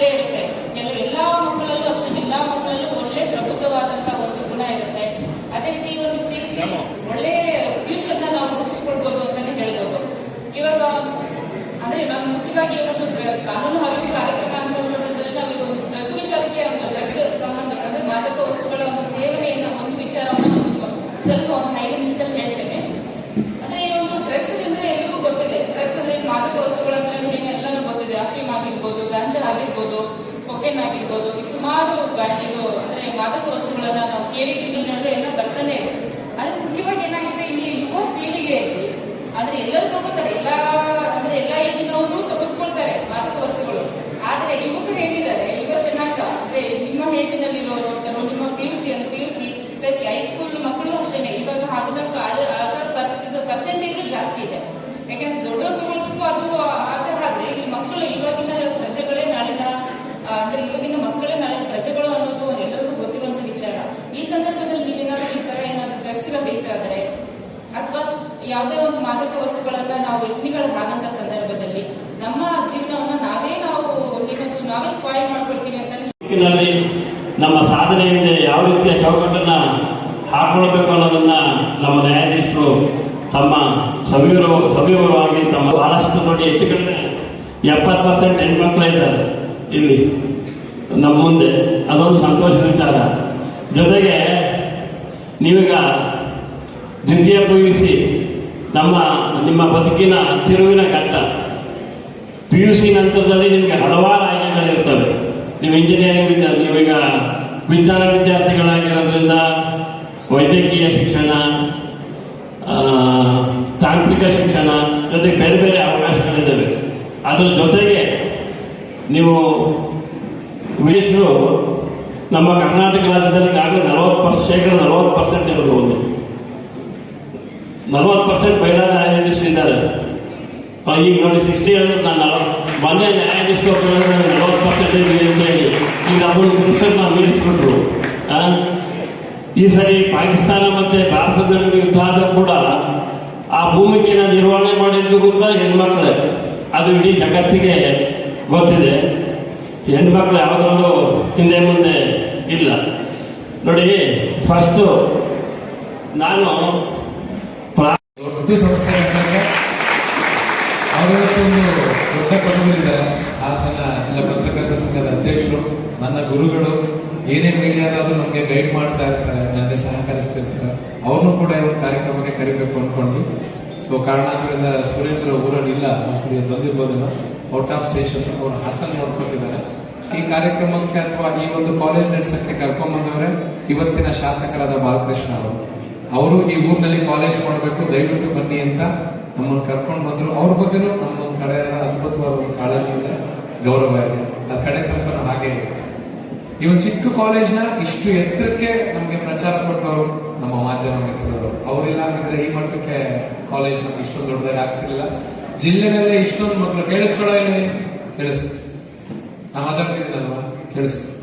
gente ಆಗಿರ್ಬೋದು, cocaine ಆಗಿರ್ಬೋದು, ಈ ಸುಮಾರು ಗಾಡಿಗಳು ಅಂದ್ರೆ ಮಾದಕ ವಸ್ತುಗಳನ್ನ ನಾವು ಕೇಳಿದ್ದೀವಿ ನೋಡಿದ್ರೆ ಎಲ್ಲ ಬರ್ತಾನೆ ಇದೆ. ಆದ್ರೆ ಮುಖ್ಯವಾಗಿ ಏನಾಗಿದೆ, ಇಲ್ಲಿ ಯುವ ಪೀಳಿಗೆಯಲ್ಲಿ, ಆದ್ರೆ ಎಲ್ಲರೂ ತಗೋತಾರೆ, ಎಲ್ಲಾ ಅಂದ್ರೆ ಎಲ್ಲಾ ಏಜಿನವರು ತೆಗೆದುಕೊಳ್ತಾರೆ ಮಾದಕ ವಸ್ತುಗಳು ಆದ್ರೆ ಯುವಕರು ಏನಿದ್ದಾರೆ ಯುವ ಜನಾಂಗ ಅಂದ್ರೆ ನಿಮ್ಮ ಏಜಿನಲ್ಲಿರೋರು ಅಥವಾ ನಿಮ್ಮ ಪಿ ಯು ಸಿ ಅಂದ್ರೆ P U C plus high school ಮಕ್ಕಳು ಅಷ್ಟೇನೆ ಇವಾಗ ಹದಿನಾಲ್ಕು ಅದರ ಪರ್ಸೆಂಟೇಜ್ ಜಾಸ್ತಿ ಇದೆ ಯಾಕಂದ್ರೆ ದೊಡ್ಡವರು ತಗೊಳ್ಳೋದಕ್ಕೂ ಅದು ಆ ಥರ ಆದ್ರೆ ಇಲ್ಲಿ ಮಕ್ಕಳು ಇವಾಗಿನ ಪ್ರಜೆಗಳೇ ನಾಳಿನ ಆ, ಅಂದ್ರೆ ಇವಾಗಿನ ಮಕ್ಕಳೇ ನಾಳೆ ಪ್ರಜೆಗಳು ಅನ್ನೋದು ಎಲ್ಲರಿಗೂ ಗೊತ್ತಿರುವಂತ ವಿಚಾರ ಈ ಸಂದರ್ಭದಲ್ಲಿ ನೀವೇನಾದ್ರೂ ಈ ತರ ಡ್ರಗ್ಸ್ಗೆ ಅಥವಾ ಯಾವುದೇ ಒಂದು ಮಾದಕ ವಸ್ತುಗಳನ್ನ ನಾವು ವ್ಯಸನಿಗಳಾದಂತ ಸಂದರ್ಭದಲ್ಲಿ ನಮ್ಮ ಜೀವನವನ್ನ ನಾವೇ ನಾವು ನಾವೇ ಸ್ಪಾಯಿಲ್ ಮಾಡ್ಕೊಳ್ತೀವಿ ಅಂತ ನಮ್ಮ ಸಾಧನೆಯಿಂದ ಯಾವ ರೀತಿಯ ಚೌಕಟ್ಟನ್ನ ಹಾಕೊಳ್ಬೇಕು ಅನ್ನೋದನ್ನ ನಮ್ಮ ನ್ಯಾಯಾಧೀಶರು ತಮ್ಮ ಸವಿವರ, ಸವಿವರವಾಗಿ ತಮ್ಮ ಬಹಳಷ್ಟು ನೋಡಿ ಹೆಚ್ಚು ಕಡಿಮೆ ಎಪ್ಪತ್ತು ಪರ್ಸೆಂಟ್ ಹೆಣ್ಮಕ್ಳ ಇದ್ದಾರೆ ಇಲ್ಲಿ. ನಮ್ಮ ಮುಂದೆ ಅದೊಂದು ಸಂತೋಷದ ವಿಚಾರ. ಜೊತೆಗೆ ನೀವೀಗ ದ್ವಿತೀಯ ಪಿ ನಮ್ಮ, ನಿಮ್ಮ ಬದುಕಿನ ತಿರುವಿನ ಘಟ್ಟ. ಪಿ ಯು ಸಿ ನಂತರದಲ್ಲಿ ನಿಮಗೆ ಹಲವಾರು ಆಯ್ಕೆಗಳಿರ್ತವೆ. ನೀವು ಇಂಜಿನಿಯರಿಂಗ್ ವಿದ್ಯಾ, ನೀವೀಗ ವಿಜ್ಞಾನ ವಿದ್ಯಾರ್ಥಿಗಳಾಗಿರೋದ್ರಿಂದ ವೈದ್ಯಕೀಯ ಶಿಕ್ಷಣ ತಾಂತ್ರಿಕ ಶಿಕ್ಷಣ ಜೊತೆಗೆ ಬೇರೆ ಬೇರೆ ಅವಕಾಶಗಳಿದ್ದಾವೆ. ಅದರ ಜೊತೆಗೆ ನೀವು ವಿದೇಶರು ನಮ್ಮ ಕರ್ನಾಟಕ ರಾಜ್ಯದಲ್ಲಿ ಈಗಾಗಲೇ ನಲವತ್ತು ಪರ್ಸೆಂಟ್, ಶೇಕಡ ನಲವತ್ತು ಪರ್ಸೆಂಟ್ ಇರಬಹುದು. ನಲವತ್ತು ಪರ್ಸೆಂಟ್ ಮಹಿಳಾ ನ್ಯಾಯಾಧೀಶರಿದ್ದಾರೆ ಈಗ ನೋಡಿ ಸಿಕ್ಸ್ಟಿ ಅಂದ್ರೆ ನಾನು ನಲವತ್ತು, ಮೊನ್ನೆ ನ್ಯಾಯಾಧೀಶರು ನಲವತ್ತು ಪರ್ಸೆಂಟೇಜ್ ಅಂತ ಹೇಳಿ. ಈಗ ಅವರು ಪುರುಷರನ್ನ ಮೀರಿಸ್ಬಿಟ್ರು? ಈ ಸರಿ ಪಾಕಿಸ್ತಾನ ಮತ್ತೆ ಭಾರತದ ನಡುವೆ ಯುದ್ಧ ಆದರೂ ಕೂಡ ಆ ಭೂಮಿಕೆನ ನಿರ್ವಹಣೆ ಮಾಡಿದ್ದು ಕೂಡ ಹೆಣ್ಮಕ್ಳೆ. ಅದು ಇಡೀ ಜಗತ್ತಿಗೆ ಗೊತ್ತಿದೆ. ಹೆಣ್ಮಕ್ಳು ಯಾವುದರಲ್ಲೂ ಹಿಂದೆ ಮುಂದೆ ಇಲ್ಲ. ನೋಡಿ ಫಸ್ಟು ನಾನು ದೊಡ್ಡ ಸಂಸ್ಥೆ ಅಂತಂದ್ರೆ ಅವರೊಂದು ದೊಡ್ಡ ಕೊಡುಗರಿದ್ದಾರೆ ಹಾಸನ ಜಿಲ್ಲಾ ಪತ್ರಕರ್ತರ ಸಂಘದ ಅಧ್ಯಕ್ಷರು, ನನ್ನ ಗುರುಗಳು ಏನೇ ಮೀಡಿಯಾದಾದ್ರೂ ನಮಗೆ ಗೈಡ್ ಮಾಡ್ತಾ ಇರ್ತಾರೆ, ನನಗೆ ಸಹಕರಿಸ್ತಿರ್ತಾರೆ, ಅವ್ರನ್ನೂ ಕೂಡ ಈ ಒಂದು ಕಾರ್ಯಕ್ರಮಕ್ಕೆ ಕರಿಬೇಕು ಅಂದ್ಕೊಂಡು ಸೊ ಕಾರಣಾಂತರದಿಂದ ಸುರೇಂದ್ರ ಊರಲ್ಲಿ ಇಲ್ಲ ಮೋಸ್ಟ್ಲಿ ಬಂದಿರ್ಬೋದಿಲ್ಲ ಔಟ್ ಆಫ್ ಸ್ಟೇಷನ್ ಅವ್ರು ಹಾಸನ ನೋಡ್ಕೊತಿದ್ದಾರೆ. ಈ ಕಾರ್ಯಕ್ರಮಕ್ಕೆ ಅಥವಾ ಈ ಒಂದು ಕಾಲೇಜ್ ನಡೆಸಕ್ಕೆ ಕರ್ಕೊಂಡ್ಬಂದವರೇ ಇವತ್ತಿನ ಶಾಸಕರಾದ ಬಾಲಕೃಷ್ಣ ಅವರು. ಅವರು ಈ ಊರಿನಲ್ಲಿ ಕಾಲೇಜ್ ಮಾಡಬೇಕು, ದಯವಿಟ್ಟು ಬನ್ನಿ ಅಂತ ನಮ್ಮನ್ನು ಕರ್ಕೊಂಡು ಬಂದರು. ಅವ್ರ ಬಗ್ಗೆನೂ ನಮ್ಮೊಂದು ಕಡೆ ಅದ್ಭುತವಾದ ಒಂದು ಕಾಳಜಿ ಇದೆ, ಗೌರವ ಇದೆ. ಆ ಕಡೆ ತನಕ ಹಾಗೆ ಇರುತ್ತೆ. ಈ ಒಂದು ಚಿಕ್ಕ ಕಾಲೇಜ್ನ ಇಷ್ಟು ಎತ್ತರಕ್ಕೆ ನಮಗೆ ಪ್ರಚಾರ ಕೊಟ್ಟವರು ನಮ್ಮ ಮಾಧ್ಯಮ ಮಿತ್ರರು. ಅವರಿಲ್ಲ ಅಂದ್ರೆ ಈ ಮಟ್ಟಕ್ಕೆ ಕಾಲೇಜ್ ನಮ್ಗೆ ಇಷ್ಟೊಂದು ದೊಡ್ಡದಾಗಿ ಆಗ್ತಿರ್ಲಿಲ್ಲ. ಜಿಲ್ಲೆನಲ್ಲೇ ಇಷ್ಟೊಂದು ಮಕ್ಕಳು ಕೇಳಿಸ್ಕೊಳ್ಳೋ ಇಲ್ಲಿ? ಕೇಳಿಸ್ಕೊ. ನಾ ಮಾತಾಡ್ತಿದ್ದೀನಲ್ವಾ? ಕೇಳಿಸ್ಕೊ.